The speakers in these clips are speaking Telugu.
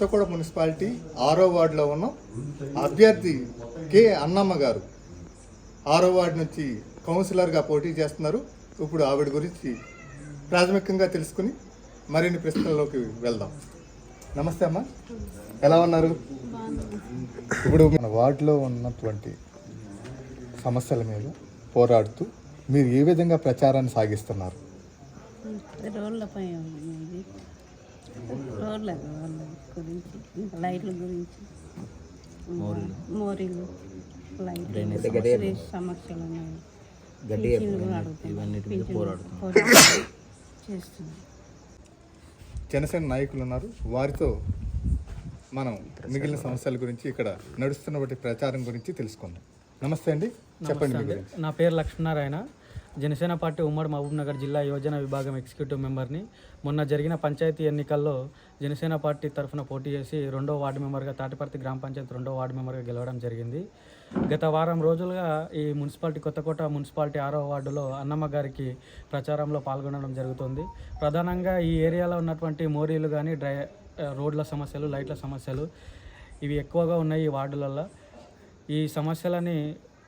కొత్తగూడ మున్సిపాలిటీ ఆరో వార్డులో ఉన్న అభ్యర్థి కె అన్నమ్మ గారు. ఆరో వార్డు నుంచి కౌన్సిలర్గా పోటీ చేస్తున్నారు. ఇప్పుడు ఆవిడ గురించి ప్రాథమికంగా తెలుసుకుని మరిన్ని ప్రశ్నల్లోకి వెళ్దాం. నమస్తే అమ్మ. ఎలా ఉన్నారు? ఇప్పుడు మన వార్డులో ఉన్నటువంటి సమస్యల మీద పోరాడుతూ మీరు ఏ విధంగా ప్రచారాన్ని సాగిస్తున్నారు? రోడ్లపై రోడ్ల. గురించి ఇంకా లైట్ల గురించి. మోరీలు. లైట్లు సమస్యలు? ఉన్నాయి. జనసేన నాయకులు ఉన్నారు. వారితో మనం మిగిలిన సమస్యల గురించి ఇక్కడ నడుస్తున్నటువంటి ప్రచారం గురించి తెలుసుకుందాం. నమస్తే అండి. చెప్పండి నా పేరు లక్ష్మీనారాయణ. జనసేన పార్టీ ఉమ్మడి మహబూబ్నగర్ జిల్లా యోజన విభాగం ఎగ్జిక్యూటివ్ మెంబర్ని మొన్న జరిగిన పంచాయతీ ఎన్నికల్లో జనసేన పార్టీ తరఫున పోటీ చేసి రెండో వార్డు మెంబర్గా తాటిపర్తి గ్రామ పంచాయతీ రెండో వార్డు మెంబర్గా గెలవడం జరిగింది. గత వారం రోజులుగా ఈ మున్సిపాలిటీ కొత్తకోట మున్సిపాలిటీ ఆరో వార్డులో అన్నమ్మ గారికి ప్రచారంలో పాల్గొనడం జరుగుతుంది. ప్రధానంగా ఈ ఏరియాలో ఉన్నటువంటి మోరీలు కానీ డ్రై రోడ్ల సమస్యలు లైట్ల సమస్యలు ఇవి ఎక్కువగా ఉన్నాయి ఈ వార్డులలో ఈ సమస్యలని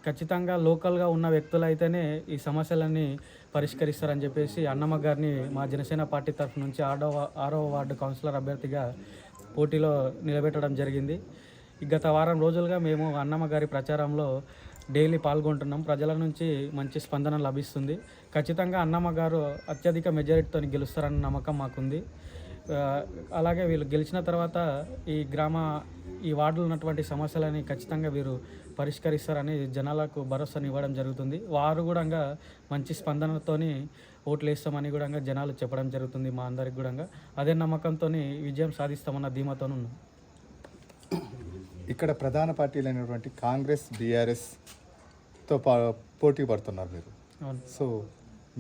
ఖచ్చితంగా లోకల్గా ఉన్న వ్యక్తులు అయితేనే ఈ సమస్యలన్నీ పరిష్కరిస్తారని చెప్పేసి అన్నమ్మ గారిని మా జనసేన పార్టీ తరఫు నుంచి ఆరో ఆరో వార్డు కౌన్సిలర్ అభ్యర్థిగా పోటీలో నిలబెట్టడం జరిగింది. గత వారం రోజులుగా మేము అన్నమ్మ గారి ప్రచారంలో డైలీ పాల్గొంటున్నాం. ప్రజల నుంచి మంచి స్పందన లభిస్తుంది. ఖచ్చితంగా అన్నమ్మ గారు అత్యధిక మెజారిటీతో గెలుస్తారన్న నమ్మకం మాకుంది. అలాగే వీళ్ళు గెలిచిన తర్వాత ఈ గ్రామ ఈ వార్డులో ఉన్నటువంటి సమస్యలని ఖచ్చితంగా వీరు పరిష్కరిస్తారని జనాలకు భరోసాని ఇవ్వడం జరుగుతుంది. వారు కూడా మంచి స్పందనతోని ఓట్లు వేస్తామని కూడా జనాలు చెప్పడం జరుగుతుంది మా అందరికి కూడా అదే నమ్మకంతో విజయం సాధిస్తామన్న ధీమాతో ఉన్నాం. ఇక్కడ ప్రధాన పార్టీలు అయినటువంటి కాంగ్రెస్ బీఆర్ఎస్తో పా పోటీ పడుతున్నారు మీరు. సో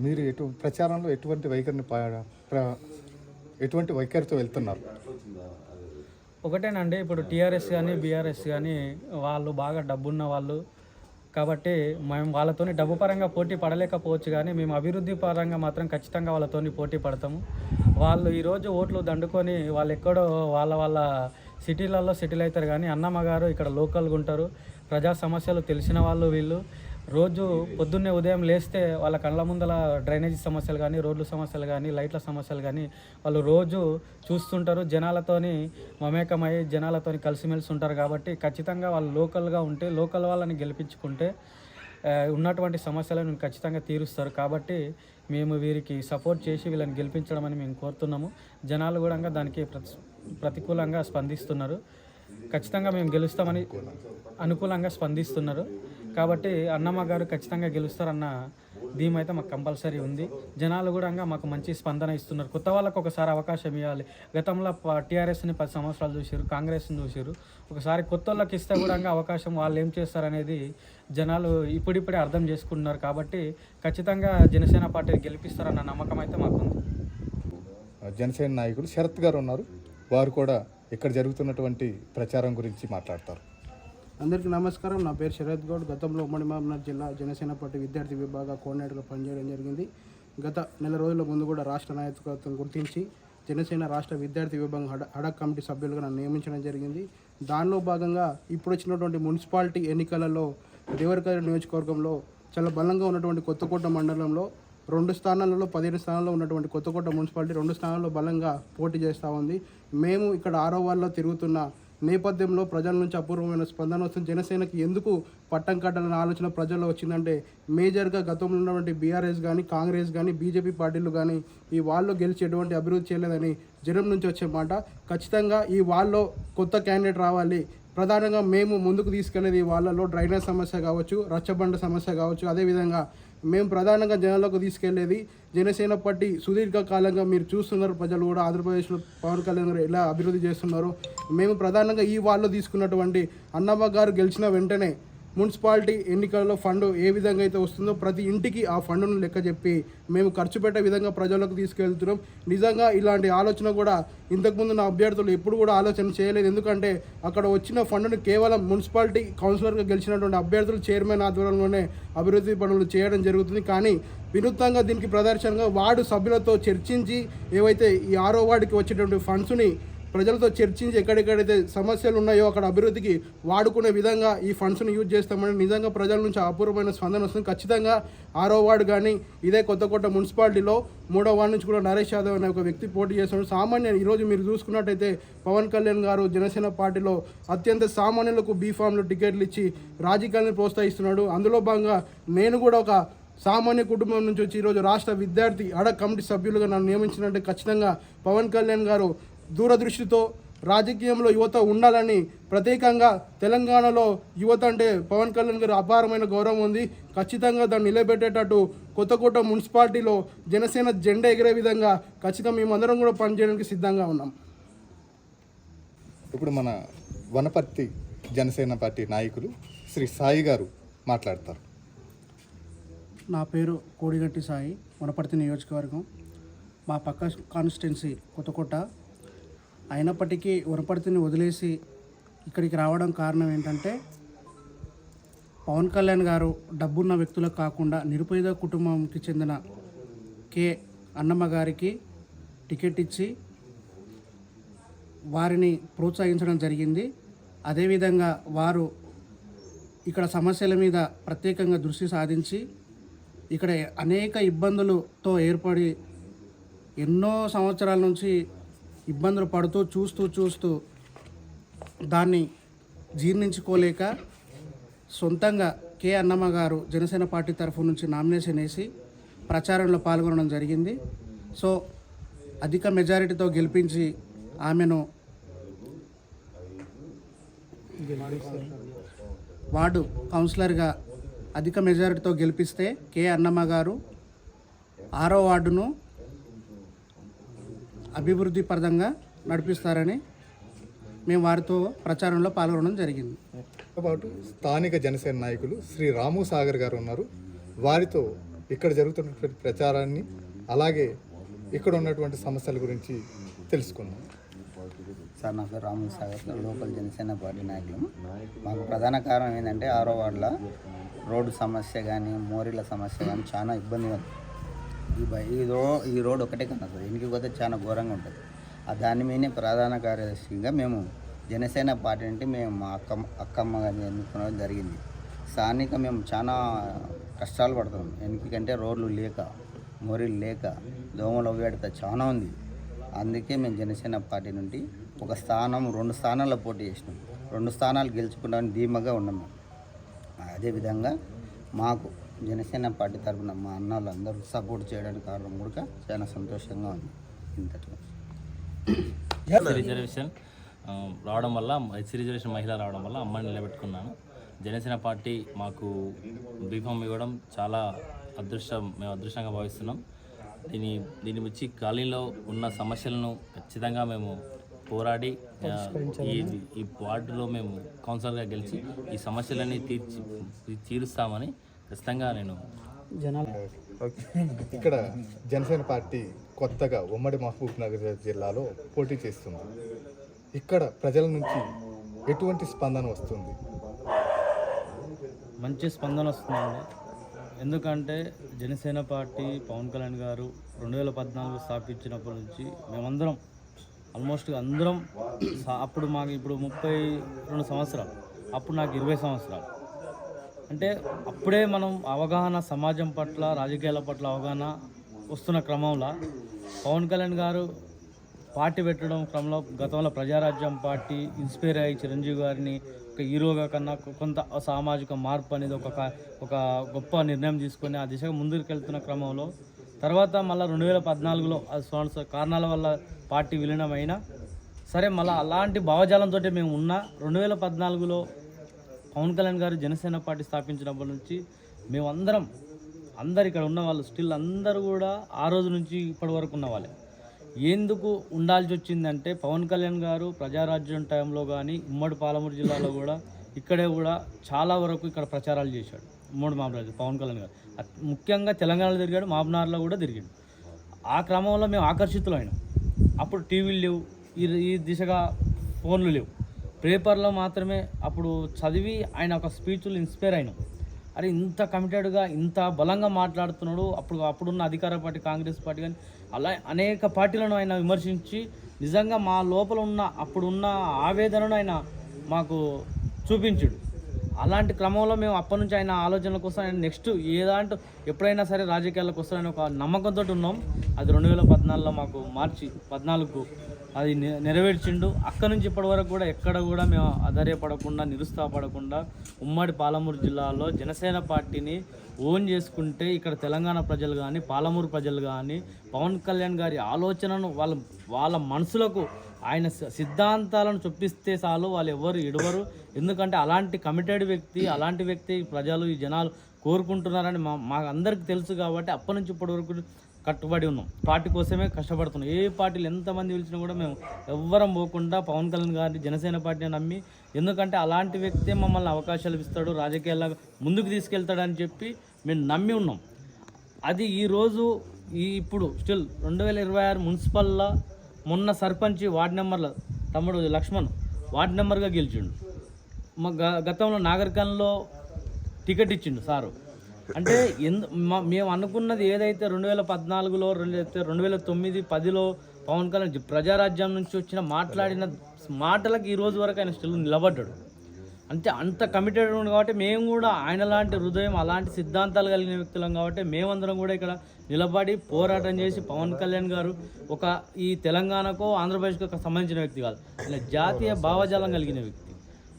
మీరు ఎటు ప్రచారంలో ఎటువంటి వైఖరిని ఎటువంటి వైఖరితో వెళ్తున్నారు? ఒకటేనండి ఇప్పుడు టీఆర్ఎస్ కానీ బీఆర్ఎస్ కానీ వాళ్ళు బాగా డబ్బున్న వాళ్ళు. కాబట్టి మేము వాళ్ళతోని డబ్బు పరంగా పోటీ పడలేకపోవచ్చు కానీ మేము అభివృద్ధి పరంగా మాత్రం ఖచ్చితంగా వాళ్ళతోని పోటీ పడతాము. వాళ్ళు ఈరోజు ఓట్లు దండుకొని వాళ్ళు ఎక్కడో వాళ్ళ వాళ్ళ సిటీలలో సెటిల్ అవుతారు కానీ అన్నమ్మ గారు ఇక్కడ లోకల్గా ఉంటారు. ప్రజా సమస్యలు తెలిసిన వాళ్ళు వీళ్ళు. రోజు పొద్దున్నే ఉదయం లేస్తే వాళ్ళ కళ్ళ ముందల డ్రైనేజీ సమస్యలు కానీ రోడ్ల సమస్యలు కానీ లైట్ల సమస్యలు కానీ వాళ్ళు రోజు చూస్తుంటారు. జనాలతోని మమేకమై జనాలతోని కలిసిమెలిసి ఉంటారు కాబట్టి ఖచ్చితంగా వాళ్ళు లోకల్గా ఉంటే లోకల్ వాళ్ళని గెలిపించుకుంటే ఉన్నటువంటి సమస్యలను ఖచ్చితంగా తీరుస్తారు. కాబట్టి మేము వీరికి సపోర్ట్ చేసి వీళ్ళని గెలిపించడం అని మేము కోరుతున్నాము. జనాలు కూడా దానికి ప్రతికూలంగా స్పందిస్తున్నారు. ఖచ్చితంగా మేము గెలుస్తామని అనుకూలంగా స్పందిస్తున్నారు. కాబట్టి అన్నమ్మ గారు ఖచ్చితంగా గెలుస్తారన్న ధీమ అయితే మాకు కంపల్సరీ ఉంది. జనాలు కూడా మాకు మంచి స్పందన ఇస్తున్నారు. కొత్త వాళ్ళకు ఒకసారి అవకాశం ఇవ్వాలి. గతంలో టీఆర్ఎస్ని పది సంవత్సరాలు చూసారు కాంగ్రెస్ని చూసారు ఒకసారి కొత్త వాళ్ళకి ఇస్తే కూడా అవకాశం వాళ్ళు ఏం చేస్తారనేది జనాలు ఇప్పుడిప్పుడే అర్థం చేసుకుంటున్నారు. కాబట్టి ఖచ్చితంగా జనసేన పార్టీ గెలిపిస్తారన్న నమ్మకం అయితే మాకుంది. జనసేన నాయకులు శరత్ గారు ఉన్నారు. వారు కూడా ఇక్కడ జరుగుతున్నటువంటి ప్రచారం గురించి మాట్లాడతారు. అందరికీ నమస్కారం. నా పేరు శరత్ గౌడ్. గతంలో ఉమ్మడి మహబూబ్నగర్ జిల్లా జనసేన పార్టీ విద్యార్థి విభాగ కోఆర్డినేటర్గా పనిచేయడం జరిగింది. గత నెల రోజుల ముందు కూడా రాష్ట్ర నాయకత్వం గుర్తించి జనసేన రాష్ట్ర విద్యార్థి విభాగం హడ హడక్ కమిటీ సభ్యులుగా నన్ను నియమించడం జరిగింది. దానిలో భాగంగా ఇప్పుడు వచ్చినటువంటి మున్సిపాలిటీ ఎన్నికలలో దేవరకర నియోజకవర్గంలో చాలా బలంగా ఉన్నటువంటి కొత్తకోట మండలంలో రెండు స్థానాలలో పదిహేను స్థానాల్లో ఉన్నటువంటి కొత్తకోట మున్సిపాలిటీ రెండు స్థానాల్లో బలంగా పోటీ చేస్తూ ఉంది. మేము ఇక్కడ ఆరో వార్డులో తిరుగుతున్న నేపథ్యంలో ప్రజల నుంచి అపూర్వమైన స్పందన వస్తుంది. జనసేనకి ఎందుకు పట్టం కట్టాలనే ఆలోచన ప్రజల్లో వచ్చిందంటే మేజర్గా గతంలో ఉన్నటువంటి బీఆర్ఎస్ కానీ కాంగ్రెస్ కానీ బీజేపీ పార్టీలు కానీ ఈ వాళ్ళు గెలిచి ఎటువంటి అభివృద్ధి చేయలేదని జనం నుంచి వచ్చే మాట. ఖచ్చితంగా ఈ వాళ్ళలో కొత్త క్యాండిడేట్ రావాలి. ప్రధానంగా మేము ముందుకు తీసుకెళ్ళేది వాళ్ళలో డ్రైనేజ్ సమస్య కావచ్చు రచ్చబండ సమస్య కావచ్చు. అదేవిధంగా మేము ప్రధానంగా జనాలకు తీసుకెళ్ళేది జనసేన పార్టీ సుదీర్ఘకాలంగా మీరు చూస్తున్నారు. ప్రజలు కూడా ఆంధ్రప్రదేశ్లో పవన్ కళ్యాణ్ గారు ఎలా అభివృద్ధి చేస్తున్నారు. మేము ప్రధానంగా ఈ వాళ్ళు తీసుకున్నటువంటి అన్నమ్మ గారు గెలిచిన వెంటనే మున్సిపాలిటీ ఎన్నికలలో ఫండ్ ఏ విధంగా అయితే వస్తుందో ప్రతి ఇంటికి ఆ ఫండ్ను లెక్క చెప్పి మేము ఖర్చు పెట్టే విధంగా ప్రజలకు తీసుకెళ్తున్నాం. నిజంగా ఇలాంటి ఆలోచన కూడా ఇంతకుముందు నా అభ్యర్థులు ఎప్పుడు కూడా ఆలోచన చేయలేదు. ఎందుకంటే అక్కడ వచ్చిన ఫండ్ను కేవలం మున్సిపాలిటీ కౌన్సిలర్గా గెలిచినటువంటి అభ్యర్థులు చైర్మన్ ఆధ్వర్యంలోనే అభివృద్ధి పనులు చేయడం జరుగుతుంది. కానీ వినూత్నంగా దీనికి ప్రదర్శనగా వార్డు సభ్యులతో చర్చించి ఏవైతే ఈ ఆరో వార్డుకి వచ్చేటువంటి ఫండ్స్ని ప్రజలతో చర్చించి ఎక్కడెక్కడైతే సమస్యలు ఉన్నాయో అక్కడ అభివృద్ధికి వాడుకునే విధంగా ఈ ఫండ్స్ను యూజ్ చేస్తామని నిజంగా ప్రజల నుంచి అపూర్వమైన స్పందన వస్తుంది. ఖచ్చితంగా ఆరో వార్డు కానీ ఇదే కొత్త కొత్త మున్సిపాలిటీలో మూడో వార్డు నుంచి కూడా నరేష్ యాదవ్ అనే ఒక వ్యక్తి పోటీ చేస్తున్నాడు. సామాన్య ఈరోజు మీరు చూసుకున్నట్టయితే పవన్ కళ్యాణ్ గారు జనసేన పార్టీలో అత్యంత సామాన్యులకు బీఫామ్లు టికెట్లు ఇచ్చి రాజకీయాలను ప్రోత్సహిస్తున్నాడు. అందులో భాగంగా నేను కూడా ఒక సామాన్య కుటుంబం నుంచి వచ్చి ఈరోజు రాష్ట్ర విద్యార్థి అడ కమిటీ సభ్యులుగా నన్ను నియమించినట్టే ఖచ్చితంగా పవన్ కళ్యాణ్ గారు దూరదృష్టితో రాజకీయంలో యువత ఉండాలని ప్రత్యేకంగా తెలంగాణలో యువత అంటే పవన్ కళ్యాణ్ గారు అపారమైన గౌరవం ఉంది. ఖచ్చితంగా దాన్ని నిలబెట్టేటట్టు కొత్తకోట మున్సిపాలిటీలో జనసేన జెండా ఎగిరే విధంగా ఖచ్చితంగా మేమందరం కూడా పనిచేయడానికి సిద్ధంగా ఉన్నాం. ఇప్పుడు మన వనపర్తి జనసేన పార్టీ నాయకులు శ్రీ సాయి గారు మాట్లాడతారు. నా పేరు కోడిగట్టి సాయి వనపర్తి నియోజకవర్గం. మా పక్క కాన్స్టిట్యున్సీ కొత్తకోట అయినప్పటికీ ఉరపడితిని వదిలేసి ఇక్కడికి రావడం కారణం ఏంటంటే పవన్ కళ్యాణ్ గారు డబ్బున్న వ్యక్తులకు కాకుండా నిరుపేద కుటుంబంకి చెందిన కె. అన్నమ్మ గారికి టికెట్ ఇచ్చి వారిని ప్రోత్సహించడం జరిగింది. అదేవిధంగా వారు ఇక్కడ సమస్యల మీద ప్రత్యేకంగా దృష్టి సాధించి ఇక్కడ అనేక ఇబ్బందులతో ఏర్పడి ఎన్నో సంవత్సరాల నుంచి ఇబ్బందులు పడుతూ చూస్తూ చూస్తూ దాన్ని జీర్ణించుకోలేక సొంతంగా కె అన్నమ్మ గారు జనసేన పార్టీ తరఫు నుంచి నామినేషన్ వేసి ప్రచారంలో పాల్గొనడం జరిగింది. సో అధిక మెజారిటీతో గెలిపించి ఆమెను వార్డు కౌన్సిలర్గా అధిక మెజారిటీతో గెలిపిస్తే కె అన్నమ్మ గారు ఆరో వార్డును అభివృద్ధి పరంగా నడిపిస్తారని మేము వారితో ప్రచారంలో పాల్గొనడం జరిగింది. పాటు స్థానిక జనసేన నాయకులు శ్రీ రాము సాగర్ గారు ఉన్నారు. వారితో ఇక్కడ జరుగుతున్నటువంటి ప్రచారాన్ని అలాగే ఇక్కడ ఉన్నటువంటి సమస్యల గురించి తెలుసుకుందాం. సార్ నా పేరు రాము సాగర్ లోకల్ జనసేన పార్టీ నాయకులు. మాకు ప్రధాన కారణం ఏంటంటే ఆరో వార్డుల రోడ్డు సమస్య కానీ మోరీల సమస్య కానీ చాలా ఇబ్బంది ఉంది. ఈ బై ఈ రో ఈ రోడ్ ఒకటే కన్నా సార్. ఇంటికి పోతే చాలా ఘోరంగా ఉంటుంది. ఆ దాని మీదనే ప్రధాన కార్యదర్శిగా మేము జనసేన పార్టీ అంటే మేము మా అక్కమ్మ అక్కమ్మ గారిని ఎన్నుకోవడం జరిగింది. స్థానిక మేము చాలా కష్టాలు పడుతున్నాం. ఎందుకంటే రోడ్లు లేక మోరీలు లేక దోమల వేడత చాలా ఉంది. అందుకే మేము జనసేన పార్టీ నుండి ఒక స్థానం రెండు స్థానాల్లో పోటీ చేసినాం. రెండు స్థానాలు గెలుచుకుంటామని ధీమాగా ఉన్నాం మేము. అదేవిధంగా మాకు జనసేన పార్టీ తరఫున మా అన్నలు అందరూ సపోర్ట్ చేయడానికి కారణం కూడా చాలా సంతోషంగా ఉంది. ఇంతట్లో ఎస్సీ రిజర్వేషన్ రావడం వల్ల ఎస్సీ రిజర్వేషన్ మహిళ రావడం వల్ల అమ్మాయిని నిలబెట్టుకున్నాను. జనసేన పార్టీ మాకు బీఫామ్ ఇవ్వడం చాలా అదృష్టం మేము అదృష్టంగా భావిస్తున్నాం. దీని దీని వచ్చి కాలనీలో ఉన్న సమస్యలను ఖచ్చితంగా మేము పోరాడి ఈ ఈ వార్డులో మేము కౌన్సిలర్గా గెలిచి ఈ సమస్యలన్నీ తీర్చి తీరుస్తామని ఖచ్చితంగా నేను ఇక్కడ జనసేన పార్టీ కొత్తగా ఉమ్మడి మహబూబ్ నగర్ జిల్లాలో పోటీ చేస్తుంది. ఇక్కడ ప్రజల నుంచి ఎటువంటి స్పందన వస్తుంది? మంచి స్పందన వస్తుందండి. ఎందుకంటే జనసేన పార్టీ పవన్ కళ్యాణ్ గారు రెండు వేల పద్నాలుగు స్థాపించినప్పటి నుంచి మేమందరం ఆల్మోస్ట్ అందరం అప్పుడు మాకు ఇప్పుడు ముప్పై రెండు సంవత్సరాలు. అప్పుడు నాకు ఇరవై సంవత్సరాలు. అంటే అప్పుడే మనం అవగాహన సమాజం పట్ల రాజకీయాల పట్ల అవగాహన వస్తున్న క్రమంలో పవన్ కళ్యాణ్ గారు పార్టీ పెట్టడం క్రమంలో గతంలో ప్రజారాజ్యం పార్టీ ఇన్స్పైర్ అయ్యి చిరంజీవి గారిని ఒక హీరోగా కన్నా కొంత సామాజిక మార్పు అనేది ఒక ఒక గొప్ప నిర్ణయం తీసుకొని ఆ దిశగా ముందుకు వెళ్తున్న క్రమంలో తర్వాత మళ్ళీ రెండు వేల పద్నాలుగులో కారణాల వల్ల పార్టీ విలీనమైనా సరే మళ్ళీ అలాంటి భావజాలంతో మేము ఉన్న రెండు వేల పద్నాలుగులో పవన్ కళ్యాణ్ గారు జనసేన పార్టీ స్థాపించినప్పటి నుంచి మేమందరం అందరు ఇక్కడ ఉన్న వాళ్ళు స్టిల్ అందరూ కూడా ఆ రోజు నుంచి ఇప్పటి వరకు ఉన్న వాళ్ళే. ఎందుకు ఉండాల్సి వచ్చిందంటే పవన్ కళ్యాణ్ గారు ప్రజారాజ్యం టైంలో కానీ ఉమ్మడి పాలమూరు జిల్లాలో కూడా ఇక్కడే కూడా చాలా వరకు ఇక్కడ ప్రచారాలు చేశాడు ఉమ్మడి మామరాజు పవన్ కళ్యాణ్ గారు. ముఖ్యంగా తెలంగాణలో తిరిగాడు మామనార్లో కూడా తిరిగాడు. ఆ క్రమంలో మేము ఆకర్షితులైనాం. అప్పుడు టీవీలు లేవు ఈ ఈ దిశగా ఫోన్లు లేవు. పేపర్లో మాత్రమే అప్పుడు చదివి ఆయన ఒక స్పీచ్లు ఇన్స్పైర్ అయినాం. అరే ఇంత కమిటెడ్గా ఇంత బలంగా మాట్లాడుతున్నాడు. అప్పుడు అప్పుడున్న అధికార పార్టీ కాంగ్రెస్ పార్టీ కానీ అలా అనేక పార్టీలను ఆయన విమర్శించి నిజంగా మా లోపల ఉన్న అప్పుడున్న ఆవేదనను ఆయన మాకు చూపించుడు. అలాంటి క్రమంలో మేము అప్పటి నుంచి ఆయన ఆలోచనల కోసం ఆయన నెక్స్ట్ ఏదాంటూ ఎప్పుడైనా సరే రాజకీయాలకు వస్తారని ఒక నమ్మకంతో ఉన్నాం. అది రెండు వేల పద్నాలుగులో మాకు మార్చి పద్నాలుగు అది నెరవేర్చిండు. అక్కడ నుంచి ఇప్పటి వరకు కూడా ఎక్కడ కూడా మేము ఆధార్యపడకుండా నిరుత్సాహపడకుండా ఉమ్మడి పాలమూరు జిల్లాలో జనసేన పార్టీని ఓన్ చేసుకుంటే ఇక్కడ తెలంగాణ ప్రజలు కానీ పాలమూరు ప్రజలు కానీ పవన్ కళ్యాణ్ గారి ఆలోచనను వాళ్ళ వాళ్ళ మనసులకు ఆయన సిద్ధాంతాలను చొప్పిస్తే చాలు వాళ్ళు ఎవరు ఇడవరు. ఎందుకంటే అలాంటి కమిటెడ్ వ్యక్తి అలాంటి వ్యక్తి ప్రజలు ఈ జనాలు కోరుకుంటున్నారని మా మాకు అందరికి తెలుసు కాబట్టి అప్పటి నుంచి ఇప్పటి వరకు కట్టుబడి ఉన్నాం. పార్టీ కోసమే కష్టపడుతున్నాం. ఏ పార్టీలు ఎంతమంది పిలిచినా కూడా మేము ఎవ్వరం పోకుండా పవన్ కళ్యాణ్ గారిని జనసేన పార్టీని నమ్మి ఎందుకంటే అలాంటి వ్యక్తే మమ్మల్ని అవకాశాలు ఇస్తాడు రాజకీయాల్లో ముందుకు తీసుకెళ్తాడని చెప్పి మేము నమ్మి ఉన్నాం. అది ఈరోజు ఈ ఇప్పుడు స్టిల్ రెండు వేల ఇరవై ఆరు మున్సిపల్లో మొన్న సర్పంచ్ వార్డు నెంబర్ల తమ్ముడు లక్ష్మణ్ వార్డు నెంబర్గా గెలిచిండు. మా గ- గతంలో నాగరికంలో టికెట్ ఇచ్చిండు సారు. అంటే ఎందు మా- మేము అనుకున్నది ఏదైతే రెండు వేల పద్నాలుగులో రెండు అయితే రెండు వేల తొమ్మిది పదిలో పవన్ కళ్యాణ్ ప్రజారాజ్యం నుంచి వచ్చిన మాట్లాడిన మాటలకు ఈ రోజు వరకు ఆయన స్టిల్ నిలబడ్డాడు. అంతే అంత కమిటెడ్ ఉంది కాబట్టి మేము కూడా ఆయన లాంటి హృదయం అలాంటి సిద్ధాంతాలు కలిగిన వ్యక్తులం కాబట్టి మేమందరం కూడా ఇక్కడ నిలబడి పోరాటం చేసి పవన్ కళ్యాణ్ గారు ఒక ఈ తెలంగాణకో ఆంధ్రప్రదేశ్కు సంబంధించిన వ్యక్తి కాదు. ఇలా జాతీయ భావజాలం కలిగిన వ్యక్తి.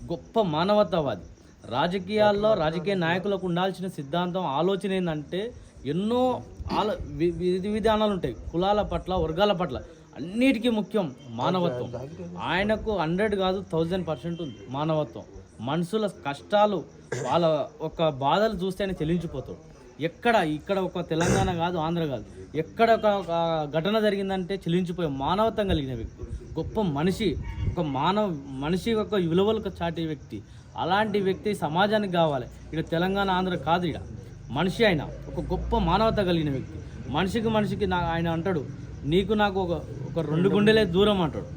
గొప్ప మానవతావాది. రాజకీయాల్లో రాజకీయ నాయకులకు ఉండాల్సిన సిద్ధాంతం ఆలోచన ఏంటంటే ఎన్నో ఆలో వి- విధి విధానాలు ఉంటాయి. కులాల పట్ల వర్గాల పట్ల. అన్నిటికీ ముఖ్యం మానవత్వం. ఆయనకు హండ్రెడ్ కాదు థౌజండ్ పర్సెంట్ ఉంది మానవత్వం. మనుషుల కష్టాలు వాళ్ళ ఒక బాధలు చూస్తే చెల్లించిపోతాడు ఎక్కడ ఇక్కడ ఒక తెలంగాణ కాదు ఆంధ్ర కాదు. ఎక్కడ ఒక ఘటన జరిగిందంటే చెల్లించిపోయే మానవత్వం కలిగిన వ్యక్తి. గొప్ప మనిషి ఒక మానవ మనిషి యొక్క విలువలకు చాటే వ్యక్తి. అలాంటి వ్యక్తి సమాజానికి కావాలి. ఇక్కడ తెలంగాణ ఆంధ్ర కాదు ఇక్కడ మనిషి ఆయన ఒక గొప్ప మానవత కలిగిన వ్యక్తి. మనిషికి మనిషికి నా ఆయన అంటాడు నీకు నాకు ఒక ఒక రెండు గుండెలే దూరం అంటాడు.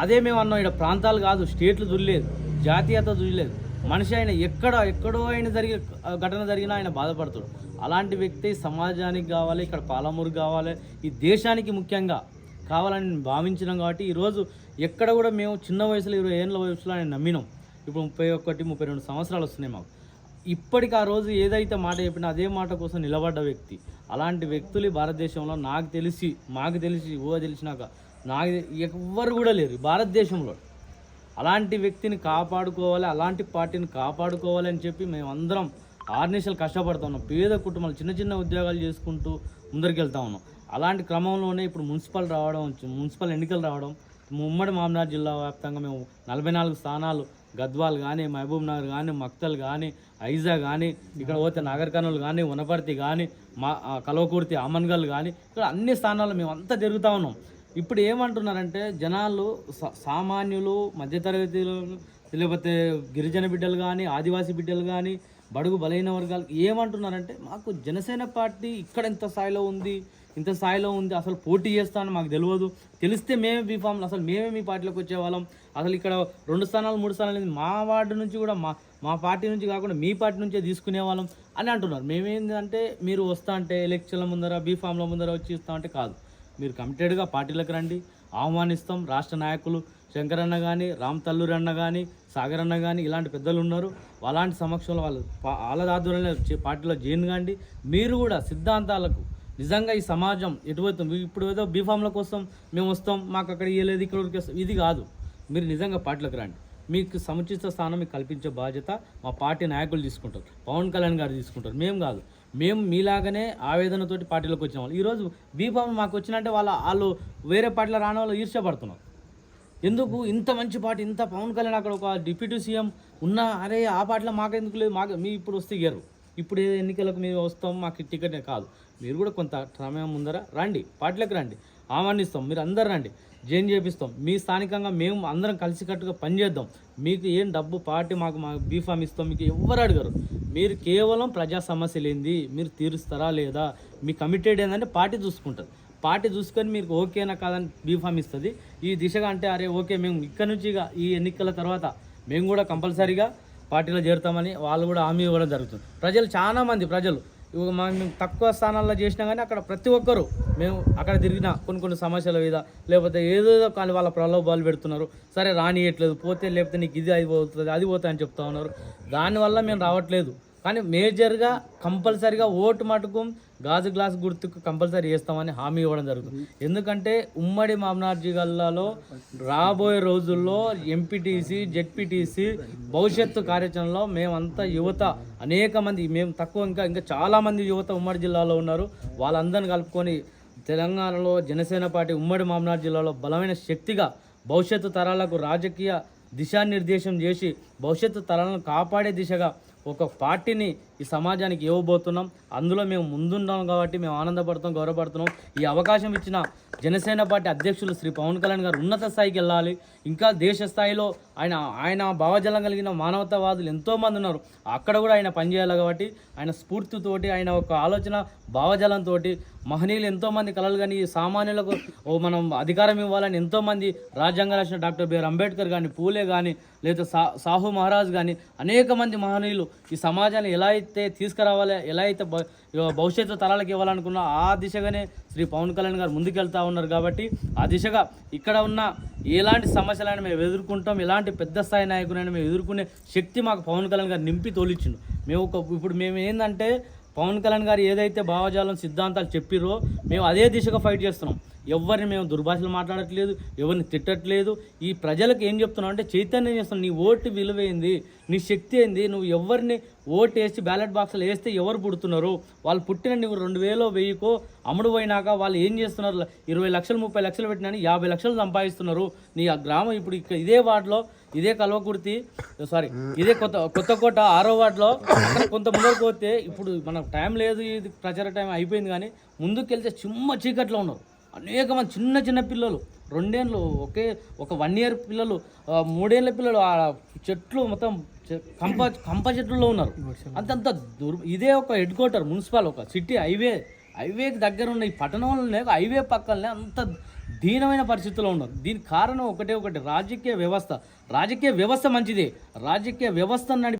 అదే మేము అన్నాం ఇక్కడ ప్రాంతాలు కాదు స్టేట్లు దుర్లేదు. జాతీయత చూడలేదు. మనిషి ఆయన ఎక్కడ ఎక్కడో ఆయన జరిగే ఘటన జరిగినా ఆయన బాధపడతాడు. అలాంటి వ్యక్తి సమాజానికి కావాలి ఇక్కడ పాలమూరు కావాలి ఈ దేశానికి ముఖ్యంగా కావాలని భావించినాం కాబట్టి ఈరోజు ఎక్కడ కూడా మేము చిన్న వయసులో ఇరవై ఏళ్ళ వయసులో ఆయన నమ్మినాం. ఇప్పుడు ముప్పై ఒకటి ముప్పై రెండు సంవత్సరాలు వస్తున్నాయి మాకు. ఇప్పటికి ఆ రోజు ఏదైతే మాట చెప్పినా అదే మాట కోసం నిలబడ్డ వ్యక్తి. అలాంటి వ్యక్తులు భారతదేశంలో నాకు తెలిసి మాకు తెలిసి ఊహ తెలిసినాక నాకు ఎవ్వరు కూడా లేరు. భారతదేశంలో అలాంటి వ్యక్తిని కాపాడుకోవాలి అలాంటి పార్టీని కాపాడుకోవాలి అని చెప్పి మేమందరం ఆర్నిషలు కష్టపడుతున్నాం పేద కుటుంబాలు చిన్న చిన్న ఉద్యోగాలు చేసుకుంటూ ముందరికెళ్తా ఉన్నాం. అలాంటి క్రమంలోనే ఇప్పుడు మున్సిపల్ రావడం మున్సిపల్ ఎన్నికలు రావడం ఉమ్మడి మామనాడు జిల్లా వ్యాప్తంగా మేము నలభై నాలుగు స్థానాలు గద్వాల్ కానీ మహబూబ్ నగర్ కానీ మక్తల్ కానీ ఐజా కానీ ఇక్కడ పోతే నాగర్ కర్నూలు కానీ వనపర్తి కానీ మా కలవకుర్తి అమన్గల్ కానీ ఇక్కడ అన్ని స్థానాలు మేము అంతా తిరుగుతూ ఉన్నాం. ఇప్పుడు ఏమంటున్నారంటే జనాలు సా- సామాన్యులు మధ్యతరగతిలో లేకపోతే గిరిజన బిడ్డలు కానీ ఆదివాసీ బిడ్డలు కానీ బడుగు బలైన వర్గాలు ఏమంటున్నారంటే మాకు జనసేన పార్టీ ఇక్కడ ఇంత స్థాయిలో ఉంది ఇంత స్థాయిలో ఉంది అసలు పోటీ చేస్తానని మాకు తెలియదు. తెలిస్తే మేమే బీఫామ్లు అసలు మేమే మీ పార్టీలోకి వచ్చేవాళ్ళం. అసలు ఇక్కడ రెండు స్థానాలు మూడు స్థానాలు మా వార్డు నుంచి కూడా మా మా పార్టీ నుంచి కాకుండా మీ పార్టీ నుంచే తీసుకునేవాళ్ళం అని అంటున్నారు. మేమేంటంటే మీరు వస్తా అంటే ఎలక్షన్ల ముందర బీఫామ్ల ముందర వచ్చి ఇస్తా అంటే కాదు. మీరు కమిటెడ్గా పార్టీలకు రండి. ఆహ్వానిస్తాం. రాష్ట్ర నాయకులు శంకరన్న కానీ రామ్ తల్లూరి అన్న కానీ సాగర్ అన్న కానీ ఇలాంటి పెద్దలు ఉన్నారు. అలాంటి సమక్షంలో వాళ్ళు పా- వాళ్ళ ఆధ్వర్యంలో పార్టీలో జాయిన్ కాండి. మీరు కూడా సిద్ధాంతాలకు నిజంగా ఈ సమాజం ఎటువైతే ఇప్పుడు ఏదో బీఫామ్ల కోసం మేము వస్తాం మాకు అక్కడ ఇవ్వలేదు ఇక్కడ వస్తాం ఇది కాదు. మీరు నిజంగా పార్టీలకు రండి. మీకు సముచిత స్థానం మీకు కల్పించే బాధ్యత మా పార్టీ నాయకులు తీసుకుంటారు. పవన్ కళ్యాణ్ గారు తీసుకుంటారు. మేము కాదు. మేము మీలాగానే ఆవేదనతోటి పార్టీలోకి వచ్చిన వాళ్ళు. ఈరోజు బీఫామ్ మాకు వచ్చినట్టే వాళ్ళ వాళ్ళు వేరే పార్టీలో రాని వాళ్ళు ఈర్ష్యపడుతున్నారు. ఎందుకు? ఇంత మంచి పార్టీ ఇంత పవన్ కళ్యాణ్ అక్కడ ఒక డిప్యూటీ సీఎం ఉన్నా అరే ఆ పార్టీలో మాకెందుకు లేదు? మాకు మీ ఇప్పుడు వస్తే ఇయ్యరు. ఇప్పుడు ఏ ఎన్నికలకు మేము వస్తాం మాకు టికెట్ కాదు. మీరు కూడా కొంత సమయం ముందర రండి పార్టీలకు రండి. ఆహ్వానిస్తాం మీరు అందరు రండి. జైన్ చేపిస్తాం. మీ స్థానికంగా మేము అందరం కలిసికట్టుగా పనిచేద్దాం మీకు ఏం డబ్బు పార్టీ మాకు మా బీఫామ్ ఇస్తాం మీకు ఎవరు అడగరు. మీరు కేవలం ప్రజా సమస్యలు ఏంది మీరు తీరుస్తారా లేదా? మీ కమిటెడ్ ఏంటంటే పార్టీ చూసుకుంటుంది పార్టీ చూసుకొని మీకు ఓకేనా కాదని బీఫామ్ ఇస్తుంది. ఈ దిశగా అంటే అరే ఓకే మేము ఇక్కడ నుంచి ఇక ఈ ఎన్నికల తర్వాత మేము కూడా కంపల్సరీగా పార్టీలో చేరుతామని వాళ్ళు కూడా హామీ ఇవ్వడం జరుగుతుంది. ప్రజలు చాలామంది ప్రజలు ఇవి మేము తక్కువ స్థానాల్లో చేసినా కానీ అక్కడ ప్రతి ఒక్కరు మేము అక్కడ తిరిగిన కొన్ని కొన్ని సమస్యల మీద లేకపోతే ఏదేదో కానీ వాళ్ళ ప్రలోభాలు పెడుతున్నారు. సరే రానియట్లేదు పోతే లేకపోతే నీకు ఇది అది పోతుంది అది పోతుంది అని చెప్తా ఉన్నారు. దానివల్ల మేము రావట్లేదు. కానీ మేజర్గా కంపల్సరిగా ఓటు మటుకు గాజు గ్లాస్ గుర్తుకు కంపల్సరీ చేస్తామని హామీ ఇవ్వడం జరుగుతుంది. ఎందుకంటే ఉమ్మడి మామనార్ జిల్లాలో రాబోయే రోజుల్లో ఎంపీటీసీ జెడ్పీటీసీ భవిష్యత్తు కార్యాచరణలో మేమంతా యువత అనేక మంది మేము తక్కువ ఇంకా ఇంకా చాలామంది యువత ఉమ్మడి జిల్లాలో ఉన్నారు. వాళ్ళందరిని కలుపుకొని తెలంగాణలో జనసేన పార్టీ ఉమ్మడి మామనార్ జిల్లాలో బలమైన శక్తిగా భవిష్యత్తు తరాలకు రాజకీయ దిశానిర్దేశం చేసి భవిష్యత్తు తరాలను కాపాడే దిశగా ఒక పార్టీని ఈ సమాజానికి ఇవ్వబోతున్నాం అందులో మేము ముందున్నాం కాబట్టి మేము ఆనందపడుతాం గౌరవపడుతున్నాం. ఈ అవకాశం ఇచ్చిన జనసేన పార్టీ అధ్యక్షులు శ్రీ పవన్ కళ్యాణ్ గారు ఉన్నత స్థాయికి వెళ్ళాలి. ఇంకా దేశ స్థాయిలో ఆయన ఆయన భావజలం కలిగిన మానవతావాదులు ఎంతోమంది ఉన్నారు. అక్కడ కూడా ఆయన పనిచేయాలి కాబట్టి ఆయన స్ఫూర్తితోటి ఆయన ఒక ఆలోచన భావజలంతో మహనీయులు ఎంతోమంది కలలు కానీ సామాన్యులకు మనం అధికారం ఇవ్వాలని ఎంతోమంది రాజ్యాంగ రాసిన డాక్టర్ బిఆర్ అంబేద్కర్ కానీ పూలే కానీ లేదా సా సాహు మహారాజ్ కానీ అనేక మంది మహనీయులు ఈ సమాజాన్ని ఎలా అయితే అయితే తీసుకురావాలి ఎలా అయితే భవిష్యత్తు తరాలకు ఇవ్వాలనుకున్నా ఆ దిశగానే శ్రీ పవన్ కళ్యాణ్ గారు ముందుకెళ్తా ఉన్నారు కాబట్టి ఆ దిశగా ఇక్కడ ఉన్న ఎలాంటి సమస్యలైనా మేము ఎదుర్కొంటాం ఎలాంటి పెద్ద స్థాయి నాయకులైనా మేము ఎదుర్కొనే శక్తి మాకు పవన్ కళ్యాణ్ గారు నింపి తోలిచ్చిండు. మేము ఒక ఇప్పుడు మేము ఏంటంటే పవన్ కళ్యాణ్ గారు ఏదైతే భావజాలం సిద్ధాంతాలు చెప్పిరో మేము అదే దిశగా ఫైట్ చేస్తున్నాం. ఎవరిని మేము దుర్భాషలు మాట్లాడట్లేదు ఎవరిని తిట్టట్లేదు. ఈ ప్రజలకు ఏం చెప్తున్నాం అంటే చైతన్యం చేస్తున్నాం నీ ఓటు విలువైంది నీ శక్తి ఏంది నువ్వు ఎవరిని ఓటు వేసి బ్యాలెట్ బాక్స్లో వేస్తే ఎవరు పుడుతున్నారు? వాళ్ళు పుట్టిన నువ్వు రెండు వేలో వెయ్యికో అమ్ముడు పోయినాక వాళ్ళు ఏం చేస్తున్నారు? ఇరవై లక్షలు ముప్పై లక్షలు పెట్టినా యాభై లక్షలు సంపాదిస్తున్నారు. నీ ఆ గ్రామం ఇప్పుడు ఇక్కడ ఇదే వార్డులో ఇదే కల్వకుర్తి సారీ ఇదే కొత్త కొత్త కోట ఆరో వార్డులో అక్కడ కొంత ముందరకు పోతే ఇప్పుడు మనకు టైం లేదు ఇది ప్రచార టైం అయిపోయింది కానీ ముందుకు వెళ్తే చిమ్మ చీకట్లో ఉన్నారు. అనేక మంది చిన్న చిన్న పిల్లలు రెండేళ్ళు ఒకే ఒక వన్ ఇయర్ పిల్లలు మూడేళ్ళ పిల్లలు ఆ చెట్లు మొత్తం చె- కంప కంప చెట్లలో ఉన్నారు. అంతంత దుర్ ఇదే ఒక హెడ్ క్వార్టర్ మున్సిపల్ ఒక సిటీ హైవే హైవేకి దగ్గర ఉన్న ఈ పట్టణంలోనే హైవే పక్కనే అంత దీనమైన పరిస్థితుల్లో ఉన్నారు. దీనికి కారణం ఒకటే ఒకటి రాజకీయ వ్యవస్థ. రాజకీయ వ్యవస్థ మంచిదే. రాజకీయ వ్యవస్థ నడిపి